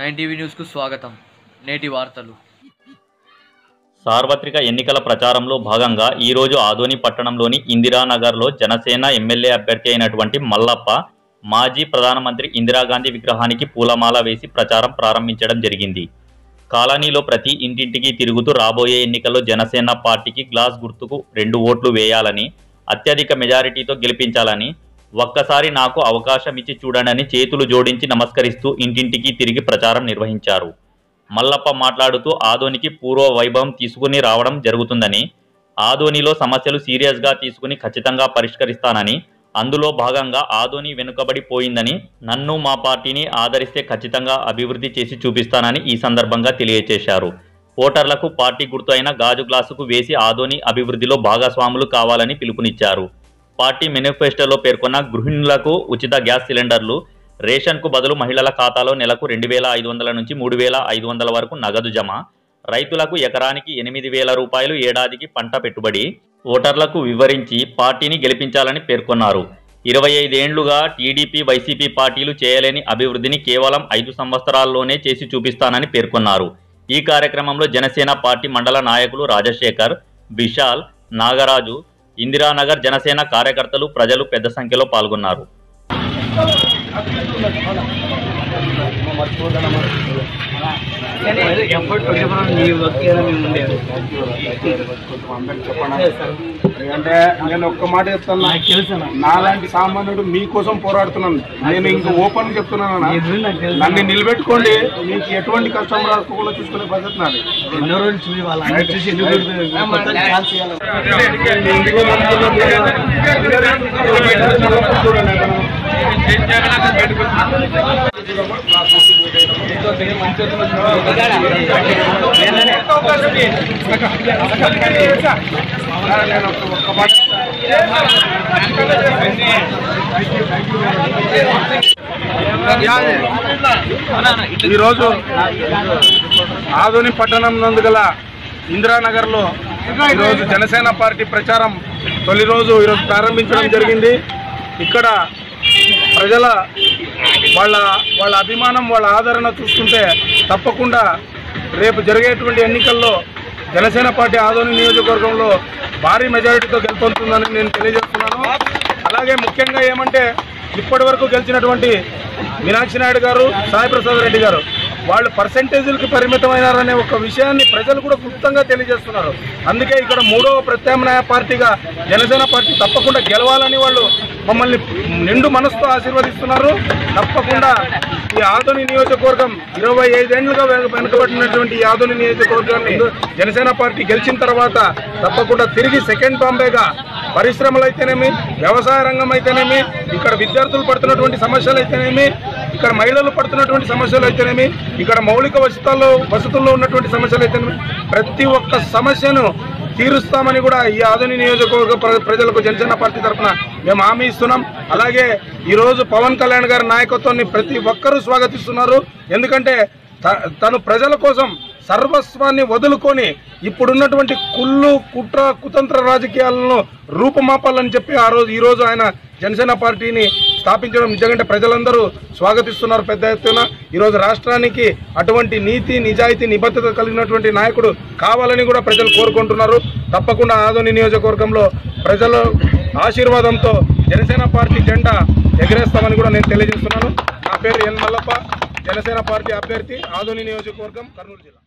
Nine TV న్యూస్కు స్వాగతం. నేటి వార్తలు. సార్వత్రిక ఎన్నికల ప్రచారంలో భాగంగా ఈరోజు ఆదోని పట్టణంలోని ఇందిరానగర్లో జనసేన ఎమ్మెల్యే అభ్యర్థి అయినటువంటి మల్లప్ప మాజీ ప్రధానమంత్రి ఇందిరాగాంధీ విగ్రహానికి పూలమాల వేసి ప్రచారం ప్రారంభించడం జరిగింది. కాలనీలో ప్రతి ఇంటింటికి తిరుగుతూ రాబోయే ఎన్నికల్లో జనసేన పార్టీకి గ్లాస్ గుర్తుకు రెండు ఓట్లు వేయాలని అత్యధిక మెజారిటీతో గెలిపించాలని ఒక్కసారి నాకు అవకాశం ఇచ్చి చూడండి చేతులు జోడించి నమస్కరిస్తూ ఇంటింటికి తిరిగి ప్రచారం నిర్వహించారు. మల్లప్ప మాట్లాడుతూ ఆదోనికి పూర్వ వైభవం తీసుకుని రావడం జరుగుతుందని ఆదోనిలో సమస్యలు సీరియస్గా తీసుకుని ఖచ్చితంగా పరిష్కరిస్తానని అందులో భాగంగా ఆదోని వెనుకబడి పోయిందని నన్ను మా పార్టీని ఆదరిస్తే ఖచ్చితంగా అభివృద్ధి చేసి చూపిస్తానని ఈ సందర్భంగా తెలియజేశారు ఓటర్లకు పార్టీ గుర్తు అయిన గాజు గ్లాసుకు వేసి ఆదోని అభివృద్ధిలో భాగస్వాములు కావాలని పిలుపునిచ్చారు. పార్టీ మేనిఫెస్టోలో పేర్కొన్న గృహిణులకు ఉచిత గ్యాస్ సిలిండర్లు రేషన్కు బదులు మహిళల ఖాతాలో నెలకు రెండు వేల ఐదు వందల నుంచి మూడు వేల ఐదు వందల వరకు నగదు జమ రైతులకు ఎకరానికి ఎనిమిది వేల రూపాయలు ఏడాదికి పంట పెట్టుబడి ఓటర్లకు వివరించి పార్టీని గెలిపించాలని పేర్కొన్నారు. ఇరవై ఐదేండ్లుగా టీడీపీ వైసీపీ పార్టీలు చేయలేని అభివృద్ధిని కేవలం ఐదు సంవత్సరాల్లోనే చేసి చూపిస్తానని పేర్కొన్నారు. ఈ కార్యక్రమంలో జనసేన పార్టీ మండల నాయకులు రాజశేఖర్ విశాల్ నాగరాజు ఇందిరానగర్ జనసేన కార్యకర్తలు ప్రజలు పెద్ద సంఖ్యలో పాల్గొన్నారు. ఎప్పుడు ట్వంటీ ఫోర్ నీ వర్క్ ఏదో మేము ఉండేది అంటే నేను ఒక్క మాట చెప్తాను నాకు తెలుసు అన్న. నాలాంటి సామాన్యుడు మీకోసం పోరాడుతున్నాను. నేను ఇంకా ఓపెన్ చెప్తున్నాను నన్ను నిలబెట్టుకోండి. మీకు ఎటువంటి కష్టం రాకుండా చూసుకునే పద్ధతి నాది. ఎన్నో రోజులు చూసి వాళ్ళు ఈరోజు ఆధునిక పట్టణం నందు గల ఇందిరానగర్లో ఈరోజు జనసేన పార్టీ ప్రచారం తొలి రోజు ఈరోజు ప్రారంభించడం జరిగింది. ఇక్కడ ప్రజల వాళ్ళ వాళ్ళ అభిమానం వాళ్ళ ఆదరణ చూస్తుంటే తప్పకుండా రేపు జరిగేటువంటి ఎన్నికల్లో జనసేన పార్టీ ఆదోని నియోజకవర్గంలో భారీ మెజారిటీతో గెలుపొందుతుందని నేను తెలియజేస్తున్నాను. అలాగే ముఖ్యంగా ఏమంటే ఇప్పటి వరకు గెలిచినటువంటి మీనాక్షి నాయుడు గారు సాయిప్రసాద్ రెడ్డి గారు వాళ్ళు పర్సంటేజీలకి పరిమితమైనారనే ఒక విషయాన్ని ప్రజలు కూడా క్లుప్తంగా తెలియజేస్తున్నారు. అందుకే ఇక్కడ మూడవ ప్రత్యామ్నాయ పార్టీగా జనసేన పార్టీ తప్పకుండా గెలవాలని వాళ్ళు మమ్మల్ని నిండు మనసుతో ఆశీర్వదిస్తున్నారు. తప్పకుండా ఈ ఆదోని నియోజకవర్గం ఇరవై ఐదేళ్ళుగా వెనుకబడినటువంటి ఈ ఆదోని నియోజకవర్గాన్ని జనసేన పార్టీ గెలిచిన తర్వాత తప్పకుండా తిరిగి సెకండ్ బాంబేగా పరిశ్రమలు అయితేనేమి వ్యవసాయ రంగం అయితేనేమి ఇక్కడ విద్యార్థులు పడుతున్నటువంటి సమస్యలు అయితేనేమి ఇక్కడ మహిళలు పడుతున్నటువంటి సమస్యలు అయితేనేమి ఇక్కడ మౌలిక వసతుల్లో వసతుల్లో ఉన్నటువంటి సమస్యలు అయితేనేమి ప్రతి ఒక్క సమస్యను తీరుస్తామని కూడా ఈ ఆధునిక నియోజకవర్గ ప్రజలకు జనసేన పార్టీ తరఫున మేము హామీ ఇస్తున్నాం. అలాగే ఈరోజు పవన్ కళ్యాణ్ గారి నాయకత్వాన్ని ప్రతి ఒక్కరూ స్వాగతిస్తున్నారు. ఎందుకంటే త- తను ప్రజల కోసం సర్వస్వాన్ని వదులుకొని ఇప్పుడున్నటువంటి కుళ్ళు కుట్ర కుతంత్ర రాజకీయాలను రూపమాపాలని చెప్పి ఆ రోజు ఈరోజు ఆయన జనసేన పార్టీని స్థాపించడం నిజంగా ప్రజలందరూ స్వాగతిస్తున్నారు పెద్ద ఎత్తున. ఈరోజు రాష్ట్రానికి అటువంటి నీతి నిజాయితీ నిబద్ధత కలిగినటువంటి నాయకుడు కావాలని కూడా ప్రజలు కోరుకుంటున్నారు. తప్పకుండా ఆదోని నియోజకవర్గంలో ప్రజల ఆశీర్వాదంతో జనసేన పార్టీ జెండా ఎగరేస్తామని కూడా నేను తెలియజేస్తున్నాను. నా పేరు ఎన్ మల్లప్ప జనసేన పార్టీ అభ్యర్థి ఆదోని నియోజకవర్గం కర్నూలు జిల్లా.